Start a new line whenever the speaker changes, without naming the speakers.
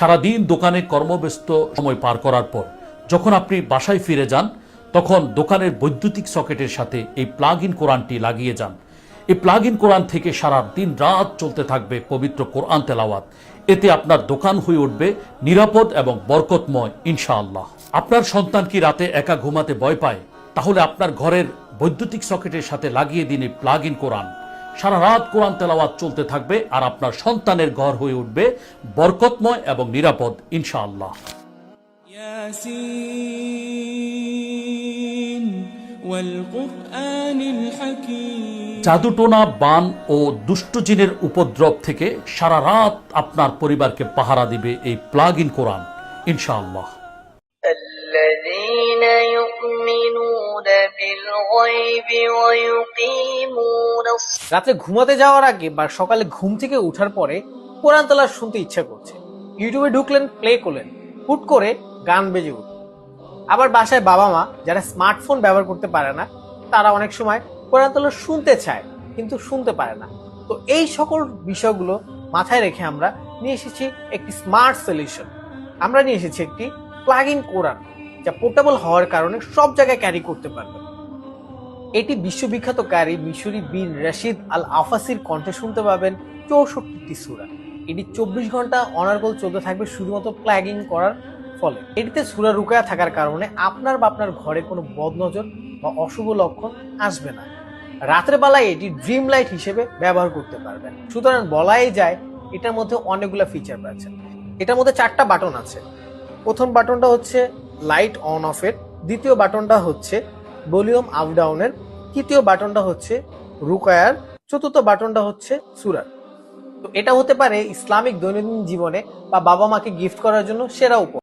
সারাদিন দোকানে কর্মব্যস্ত সময় পার করার পর যখন আপনি বাসায় ফিরে যান, তখন দোকানের বৈদ্যুতিক সকেটের সাথে এই প্লাগ ইন কোরআনটি লাগিয়ে যান। এই প্লাগ ইন কোরআন থেকে সারা দিন রাত চলতে থাকবে পবিত্র কোরআন তেলাওয়াত। এতে আপনার দোকান হয়ে উঠবে নিরাপদ এবং বরকতময়, ইনশাআল্লাহ। আপনার সন্তান কি রাতে একা ঘুমাতে ভয় পায়? তাহলে আপনার ঘরের বৈদ্যুতিক সকেটের সাথে লাগিয়ে দিন এই প্লাগ ইন কোরআন। সারা রাত কোরআন তেলাওয়াত চলতে থাকবে আর আপনার সন্তানের ঘর হয়ে উঠবে বরকতময় এবং নিরাপদ ইনশাআল্লাহ
ياسين والقرآن الحكيم
জাদুটোনা বান ও দুষ্ট জিনের উপদ্রব থেকে সারা রাত আপনার পরিবারকে পাহারা দিবে এই প্লাগ ইন কোরআন ইনশাআল্লাহ
الذين يؤمنون بالغيب ويقيمون
রাতে ঘুমাতে যাওয়ার আগে বা সকালে ঘুম থেকে উঠার পরে কোরআন তালা শুনতে ইচ্ছা করছে। ইউটিউবে ঢুকলেন প্লে করলেন, হুট করে গান বেজে উঠল। আবার বাসায় বাবা মা যারা স্মার্টফোন ব্যবহার করতে পারে না, তারা অনেক সময় কোরআন তালা শুনতে চায়, কিন্তু শুনতে পারে না। তো এই সকল বিষয়গুলো মাথায় রেখে আমরা নিয়ে এসেছি একটি স্মার্ট সলিউশন আমরা নিয়ে এসেছি একটি প্লাগ ইন কোরআন, যা পোর্টেবল হওয়ার কারণে সব জায়গায় ক্যারি করতে পারবে। এটি বিশ্ববিখ্যাত কারি মিশরি বিন রশিদ আল আফাসির কণ্ঠে শুনতে পাবেন চৌষট্টিটি সুরা। এটি চব্বিশ ঘণ্টা অনার্গল চলতে থাকবে শুধুমাত্র প্ল্যাগিং করার ফলে। এটিতে সুরা রুকায়া থাকার কারণে আপনার বা আপনার ঘরে কোনো বদনজর বা অশুভ লক্ষণ আসবে না। রাতের বেলায় এটি ড্রিম লাইট হিসেবে ব্যবহার করতে পারবেন। সুতরাং বলাই যায়, এটার মধ্যে অনেকগুলো ফিচার রয়েছে। এটার মধ্যে চারটা বাটন আছে। প্রথম বাটনটা হচ্ছে লাইট অন অফের দ্বিতীয় বাটনটা হচ্ছে ভলিউম আপ ডাউনের তৃতীয় বাটনটা হচ্ছে রুকায়ার চতুর্থ বাটনটা হচ্ছে সুরার তো এটা হতে পারে ইসলামিক দৈনন্দিন জীবনে বা বাবা মাকে গিফট করার জন্য সেরা উপ